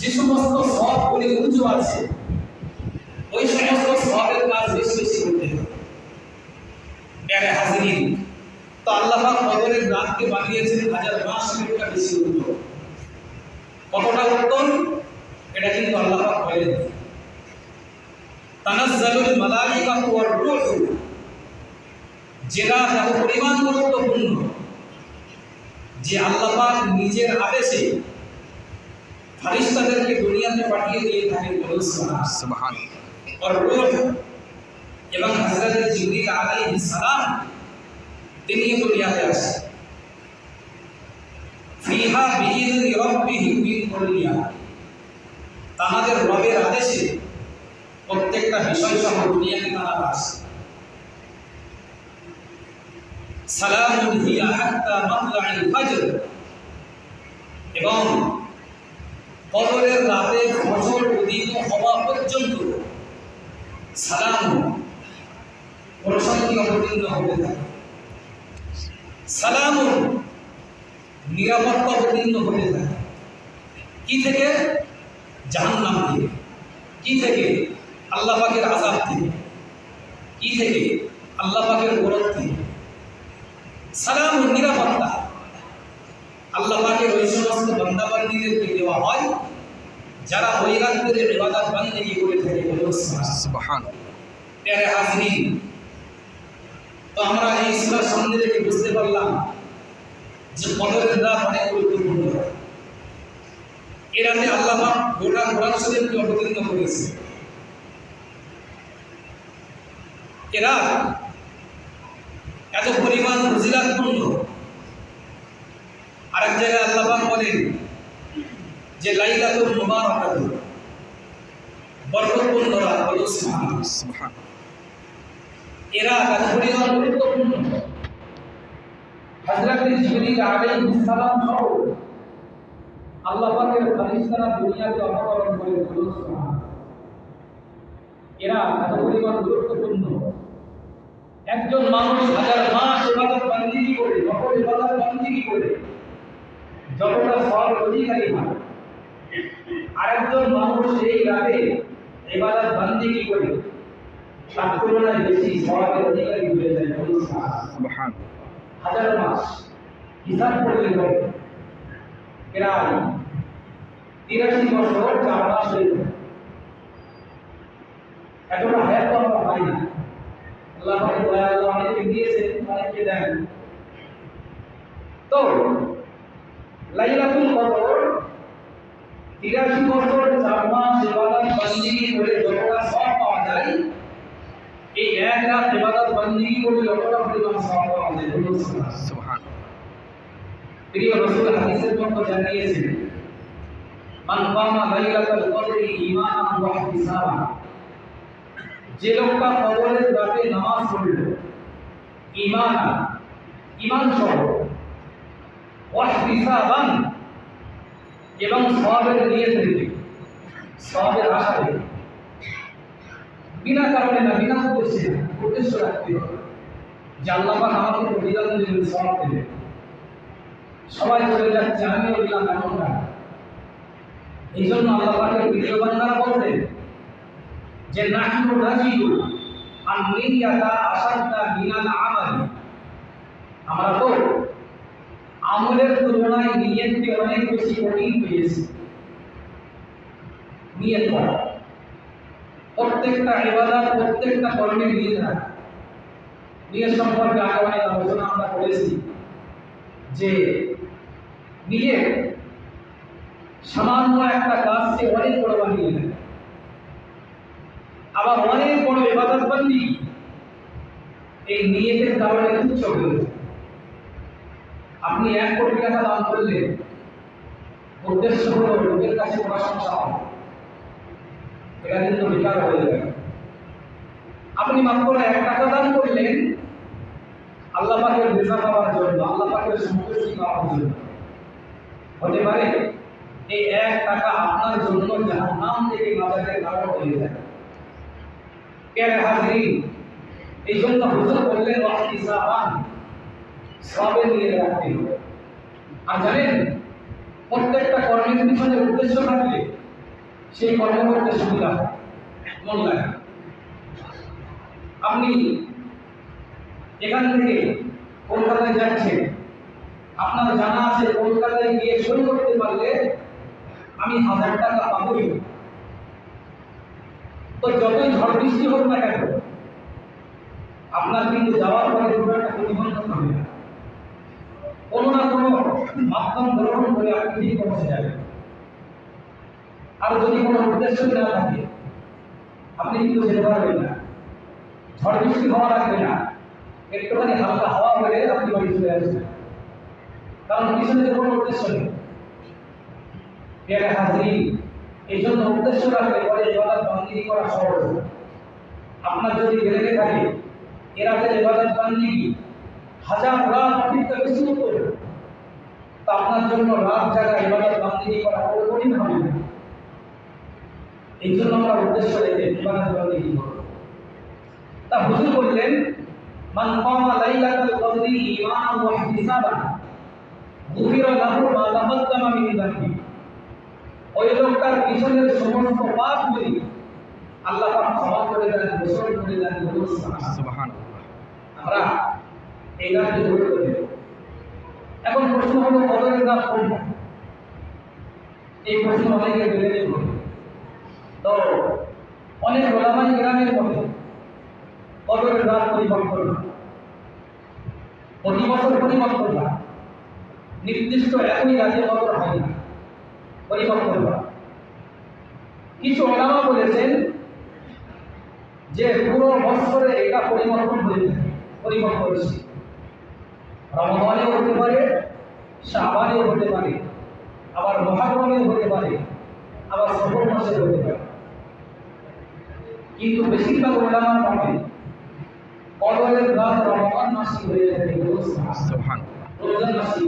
যে সমস্ত সব বলে উঁচু আছে, ওই সমস্ত সবের কাজ বেশি বেশি করতে হবে তো আল্লাহ পাক কদরের রাতকে বানিয়েছেন হাজার মাস একটা বেশি কতটা উত্তম এটা কিন্তু আল্লাহ বলেন তানাজ্জালুল যেটা এত পরিমাণ গুরুত্বপূর্ণ যে আল্লাহ নিজের আদেশে ফারিস্তাদেরকে দুনিয়াতে পাঠিয়ে দিয়ে থাকেন এবং হজরত জিবরিল আলাইহিস সালাম তিনি দুনিয়াতে আসেন। ফিহা মিন তাহাদের রবের আদেশে প্রত্যেকটা বিষয় সহ দুনিয়াতে তারা আসে সালামুন এবং কদরের রাতে ফজর উদিত হওয়া পর্যন্ত সালাম প্রশান্তি অবতীর্ণ থাকে। সালাম নিরাপত্তা অবতীর্ণ হতে থাকে। কি থেকে? জাহান্নাম থেকে। কি থেকে? আল্লাহ পাকের আজাব থেকে। কি থেকে? আল্লাহ পাকের গরব থেকে। সালাম নিরাপত্তা। আল্লাহ পাকের ওই সমস্ত বান্দাবান্দিদেরকে দেওয়া হয় যারা রাত্রে ইবাদত বান্দেগী করে থাকে। সুবহান। প্যারে হাজরিন তো আমরা এই সুরার সামনে থেকে বুঝতে পারলাম যে কদরের রাত অনেক গুরুত্বপূর্ণ। এ রাতে আল্লাহ পাক গোটা কোরআন শরীফকে অবতীর্ণ করেছে এরা এত পরিমাণ ফজিলাতপূর্ণ আরেক জায়গায় আল্লাহ বলেন যে লাইলাতুল মুবারাকাতুh বরকতপূর্ণ রাত সুবহান এরা এত পরিমাণ গুরুত্বপূর্ণ হযরত জিবরিল আলাইহিস সালাম সহ আল্লাহ পাকের ফেরেশতারা দুনিয়াতে অবতরণ করে এরা পরিমাণ একজন মানুষ হাজার মাস ইবাদত বান্দিগি করে? নকল ইবাদত বান্দিগি করে? যতটা সব অধিকারী হয়। আরেকজন মানুষ এই রাতে ইবাদত বান্দিগি করে? তার তুলনায় বেশি সবাবের অধিকারী হয়ে যায় হাজার মাস হিসাব করলে হবে প্রায় তিরাশি বছর চার মাস হয়ে যায়। এতটা হায়াত আমরা পাই না। আল্লাহ আল্লাহ অনেকে দিয়েছেন অনেকে জানিয়েছেন যে লোকটা কবরের রাতে নামাজ পড়ল, ঈমান ঈমান সহ ইহতিসাবান এবং সওয়াবের নিয়ত রেখে সওয়াবের আশা রেখে বিনা কারণে না বিনা উদ্দেশ্যে উদ্দেশ্য রাখতে হবে। যে আল্লাহ পাক আমাকে প্রতিদান দেবেন সওয়াব দেবেন সবাই চলে যাচ্ছে আমিও দিলাম এমন না। এই জন্য আল্লাহ পাকের প্রিয় বান্দারা বলতেন যে নাহনু নাজিদু আন নিয়াতা আসাদা মিনাল আমালি। আমরা তো আমলের তুলনায় নিয়তকে অনেক বেশি কঠিন পেয়েছি। নিয়ত প্রত্যেকটা ইবাদত প্রত্যেকটা কর্মে নিয়ত রাখা। নিয়ত সম্পর্কে আগে অনেক আলোচনা আমরা করেছি যে নিয়ে সামান্য একটা কাজ কাজকে অনেক বড় বানিয়ে দেয়। আবার অনেক বড় ইবাদত বন্দি এই নিয়তের কারণে তুচ্ছ হয়ে আপনি এক কোটি টাকা দান করলেন উদ্দেশ্য হলো লোকের কাছে প্রশংসা হয় এটা কিন্তু বেকার হয়ে যাবে। আপনি মাত্র এক টাকা দান করলেন, আল্লাহ পাকের রেজা পাওয়ার জন্য, আল্লাহ পাকের সন্তুষ্টি পাওয়ার জন্য। হতে পারে এই এক টাকা আপনার জন্য জাহান্নাম থেকে বাঁচাতে কারণ হয়ে যায়। এই জন্য হুজুর বললেন নিয়ে আর জানেন, প্রত্যেকটা কর্মের পিছনে উদ্দেশ্য থাকলে সেই কর্ম করতে সুবিধা মন লাগে আপনি এখান থেকে কলকাতায় যাচ্ছেন, আপনার জানা আছে কলকাতায় গিয়ে সই করতে পারলে আমি হাজার টাকা পাবই। তো যতই ঝড় বৃষ্টি হোক না কেন, আপনার কিন্তু যাওয়ার পরে একটা পরিবর্তন হবে না। কোনো না কোনো মাধ্যম গ্রহণ করে আপনি ঠিক পৌঁছে যাবেন। আর যদি কোনো উদ্দেশ্য না থাকে, আপনি কিন্তু যেতে পারবেন না। ঝড় বৃষ্টি হওয়া লাগবে না। একটুখানি হালকা হাওয়া হলে আপনি বাড়ি চলে আসবেন। কারণ পিছনে কোনো উদ্দেশ্য নেই। হাজিরি এই জন্য উদ্দেশ্য রাখলে পরে এবাদত বান্দিগি করা সহজ। আপনার যদি বেড়ে থাকে এরাতে এবাদত বান্দিগি হাজার রাত অপেক্ষা বেশি হতো তা আপনার জন্য রাত জায়গা এবাদত বান্দিগি করা বড় কঠিন হবে না। এই জন্য আমরা উদ্দেশ্য রেখে ইবাদত বান্দিগি করব। তা হুজুর বললেন, মান কামা লাইলাতাল কদরি ঈমানান ওয়া ইহতিসাবান গুফিরা লাহু মা তাকাদ্দামা মিন যানবি ওই লোকটার পিছনের সমস্ত পাপগুলি আল্লাহ পাক ক্ষমা করে দেন গোসল করে দেন আমরা এই ধরে করে। এখন প্রশ্ন হলো কদরের রাত এই প্রশ্ন অনেকে বেড়ে তো অনেক ওলামাই গ্রামের মধ্যে কদরের রাত পরিবর্তন। প্রতি বছর পরিবর্তন হয়। নির্দিষ্ট একই রাতে কদর হয় না কিছু ওলামা বলেছেন যে পুরো বছরে এটা পরিবর্তন হয়ে থাকে পরিবর্তনশীল রমজানেও হতে পারে শাবানেও হতে পারে আবার মহারমেও হতে পারে আবার সফর মাসে হতে পারে। কিন্তু বেশিরভাগ ওলামার মতে কদরের রাত রমজান মাসে হয়ে থাকে সুবহানাল্লাহ। রমজান মাসে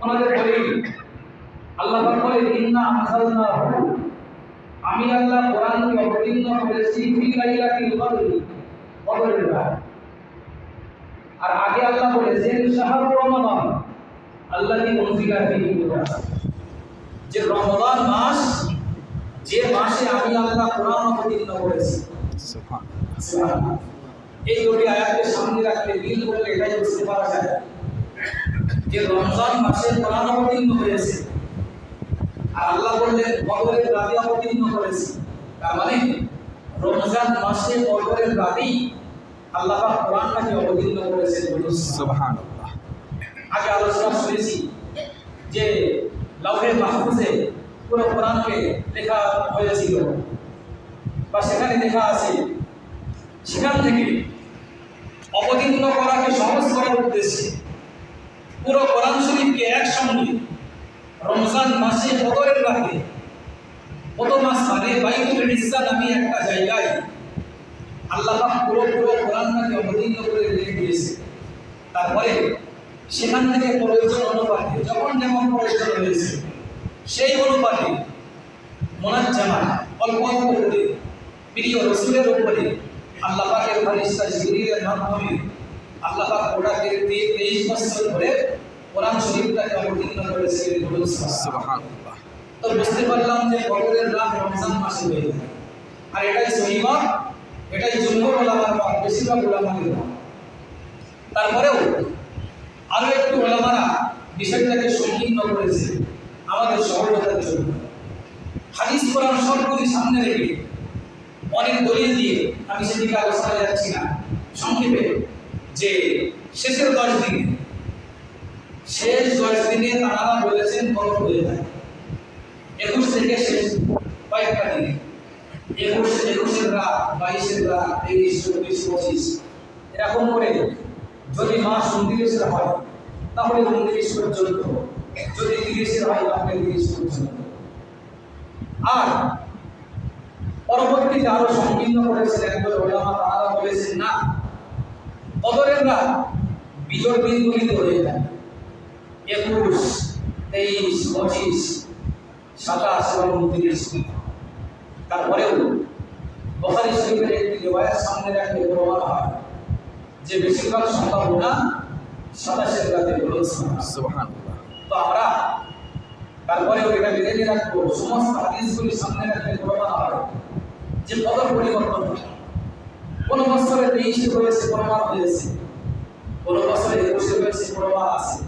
আমাদের বলি আল্লাহ বলে, ইন্না আনজালনাহু আমি আল্লাহ কোরআনকে অবতীর্ণ করেছি ফি লাইলাতিল কদরি, কদরের রাত। আর আগে আল্লাহ বলেছেন শাহরু রমাদান আল্লাহি উনজিলা ফিহি যে রমজান মাস, যে মাসে আমি আল্লাহ কোরআন অবতীর্ণ করেছি। এই দুটি আয়াতের সামনে রাখলে মিল করলে এটাই বুঝতে পারা যায় যে রমজান মাসে কোরআন অবতীর্ণ হয়েছে। আর আল্লাহ বললেন বদরের রাতে অবতীর্ণ করেছে। তার মানে রমজান মাসে বদরের রাতেই আল্লাহ কোরআনটাকে অবতীর্ণ করেছেন সুবহানাল্লাহ। আগে আলোচনা শুনেছি যে লাউহে মাহফুজে পুরো কোরআনকে লেখা হয়েছিল বা সেখানে লেখা আছে সেখান থেকে অবতীর্ণ করাকে সহজ করার উদ্দেশ্যে পুরো কোরআন শরীফকে একসঙ্গে মাসে বদরের রাতে কত মাস মানে বাইতুল ইসা নামে একটা জায়গায় আল্লাহ পুরো পুরো কোরআনটাকে অবতীর্ণ করে রেখে দিয়েছে। তারপরে সেখান থেকে প্রয়োজন অনুপাতে, যখন যেমন প্রয়োজন হয়েছে, সেই অনুপাতে মোনাজ্জামা অল্প অল্প করে প্রিয় রসুলের উপরে আল্লাহ ফারিস্তা জিবরিলের মাধ্যমে আল্লাহ পাক ওটাকে তেইশ বছর ধরে কোরআন শরীফটাকে অবতীর্ণ করেছিলেন বলুন সুবহানাল্লাহ। তো বুঝতে পারলাম যে বদরের রাত রমজান মাসে হয়ে যায়। আর এটাই সহিমা এটাই জুমহুর ওলামার মত বেশিরভাগ ওলামাদের মত তারপরেও আরও একটু ওলামারা বিষয়টাকে সংকীর্ণ করেছে আমাদের সহজতার জন্য। হাদিস কোরআন সবগুলি সামনে রেখে অনেক দলিল দিয়ে আমি সেদিকে আলোচনা যাচ্ছি না। সংক্ষেপে যে শেষের দশ দিনে শেষ দশ দিনে তারা বলেছেন, বড় হয়ে যায়। একুশ থেকে শেষ, কয়েকটা দিনে। একুশ, একুশের রাত, বাইশের রাত তেইশ চব্বিশ, পঁচিশ, এরকম করে যদি মাস উনত্রিশের হয়, তাহলে উনত্রিশ পর্যন্ত যদি তিরিশের হয়, তাহলে তিরিশ পর্যন্ত আর পরবর্তীতে আরও সংকীর্ণ করেছেন একজন ওলামা তারা বলেছেন, না কদরের রাত বিজয় বিন্দুলিত হয়ে যায়। একুশ তেইশ পঁচিশ সাতাশ এবং উনত্রিশ তারপরেও বখারি শরীফের একটি রেওয়ায়াত সামনে রাখলে প্রমাণ হয় যে বেশিরভাগ সম্ভাবনা সাতাশের রাতে তো আমরা তারপরে এটা মেনে নিয়ে রাখব সমস্ত হাদিসগুলি সামনে রাখলে প্রমাণ হবে যে কত পরিবর্তন হয়। কোন বছরে তেইশে হয়েছে প্রমাণ হয়েছে। কোন বছরে একুশে হয়েছে প্রমাণ আছে।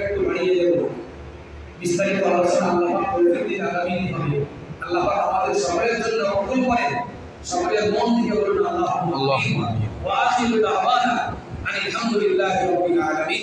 বিস্তারিত আলোচনা আল্লাহ তৌফিক দিন আগামী দিন হবে। আল্লাহ পাক আমাদের সকলের জন্য কবুল করেন। সকলের মন থেকে বলুন আল্লাহ আল্লাহুম্মা আমিন। ওয়া আখিরু দাওয়ানা আনিল হামদুলিল্লাহি রাব্বিল আলামিন।